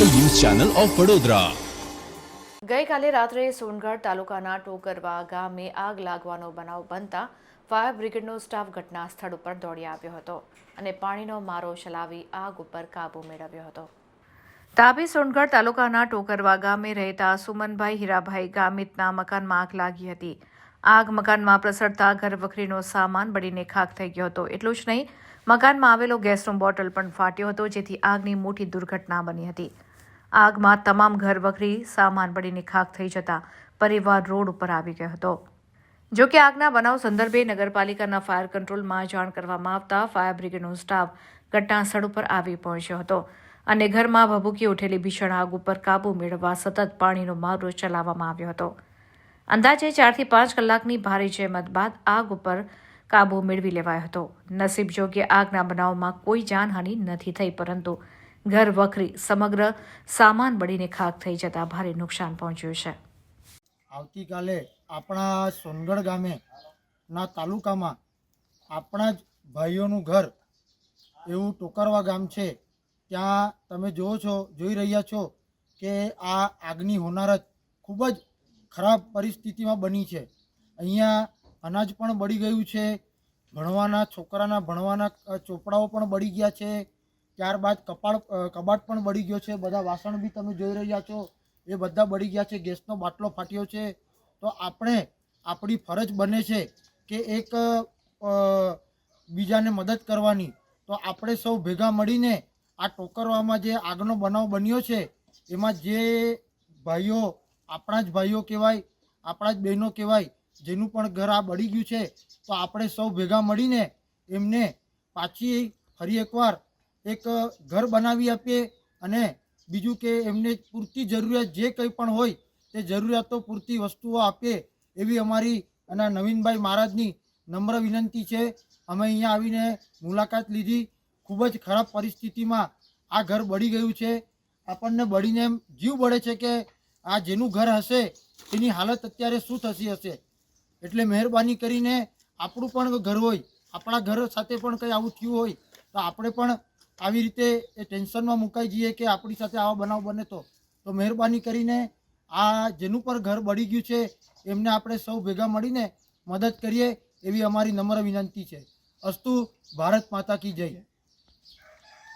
Channel of Vadodara. ગઈકાલે રાત્રે સોનગઢ તાલુકાના ટોકરવા ગામે આગ લાગવાનો બનાવ બનતા ફાયર બ્રિગેડનો સ્ટાફ ઘટના સ્થળ ઉપર દોડી આવ્યો હતો અને પાણીનો મારો ચલાવી આગ ઉપર કાબૂ મેળવ્યો હતો. તાપી સોનગઢ તાલુકાના ટોકરવા ગામે રહેતા સુમનભાઈ હીરાભાઈ ગામિતના મકાનમાં આગ લાગી હતી. આગ મકાનમાં પ્રસરતા ઘર વખરીનો સામાન બળીને ખાખ થઈ ગયો હતો. એટલું જ નહીં, મકાનમાં આવેલો ગેસનો બોટલ પણ ફાટ્યો હતો, જેથી આગની મોટી દુર્ઘટના બની હતી. આગમાં તમામ ઘર વખરી સામાન બળીને ખાખ થઈ જતા પરિવાર રોડ ઉપર આવી ગયો હતો. જો કે આગના બનાવ સંદર્ભે નગરપાલિકાના ફાયર કંટ્રોલમાં જાણ કરવામાં આવતા ફાયર બ્રિગેડનો સ્ટાફ ઘટના સ્થળ ઉપર આવી પહોંચ્યો હતો અને ઘરમાં ભભૂકી ઉઠેલી ભીષણ આગ ઉપર કાબૂ મેળવવા સતત પાણીનો મારો ચલાવવામાં આવ્યો હતો. અંદાજે ચારથી પાંચ કલાકની ભારે જહેમત બાદ આગ ઉપર કાબૂ મેળવી લેવાયો હતો. નસીબ જોગે આગના બનાવમાં કોઈ જાનહાનિ નથી થઈ, પરંતુ ઘર વખરી સમગ્ર સામાન બળીને ખાક થઈ જતા ભારે નુકસાન પહોંચ્યું છે. આવતીકાલે આપણા સોનગઢ ગામે ના તાલુકામાં આપણા જ ભાઈઓનું ઘર એવું ટોકરવા ગામ છે. ત્યાં તમે જુઓ છો, જોઈ રહ્યા છો કે આ આગની હોનારત ખૂબ જ ખરાબ પરિસ્થિતિમાં બની છે. અહીંયા અનાજ પણ બળી ગયું છે, ભણવાના છોકરાના ભણવાના ચોપડાઓ પણ બળી ગયા છે ત્યારબાદ કપાળ કબાટ પણ બળી ગયો છે. બધા વાસણ બી તમે જોઈ રહ્યા છો. એ બધા બળી ગયા છે. ગેસનો બાટલો ફાટ્યો છે. તો આપણે, આપણી ફરજ બને છે કે એક બીજાને મદદ કરવાની. તો આપણે સૌ ભેગા મળીને આ ટોકરવામાં જે આગનો બનાવ બન્યો છે, એમાં જે ભાઈઓ, આપણા જ ભાઈઓ કહેવાય, આપણા જ બહેનો કહેવાય, જેનું પણ ઘર આ બળી ગયું છે, તો આપણે સૌ ભેગા મળીને એમને પાછી ફરી એકવાર એક ઘર બનાવી આપીએ અને બીજું કે એમને પૂરતી જરૂરિયાત જે કંઈ પણ હોય તે જરૂરિયાતો પૂરતી વસ્તુઓ આપીએ એવી અમારી અને નવીનભાઈ મહારાજની નમ્ર વિનંતી છે. અમે અહીંયા આવીને મુલાકાત લીધી. ખૂબ જ ખરાબ પરિસ્થિતિમાં આ ઘર બળી ગયું છે. આપણને બળીને એમ જીવ બળે છે કે આ જેનું ઘર હશે તેની હાલત અત્યારે શું થતી હશે? એટલે મહેરબાની કરીને આપણું પણ ઘર હોય, આપણા ઘર સાથે પણ કંઈ આવું થયું હોય તો આપણે પણ આવી રીતે એ ટેન્શનમાં મુકાઈ જઈએ કે આપણી સાથે આવા બનાવ બને તો. તો મહેરબાની કરીને આ જેનું પર ઘર બળી ગયું છે, એમને આપણે સૌ ભેગા મળીને મદદ કરીએ એવી અમારી નમ્ર વિનંતી છે. અસ્તુ, ભારત માતા કી જય.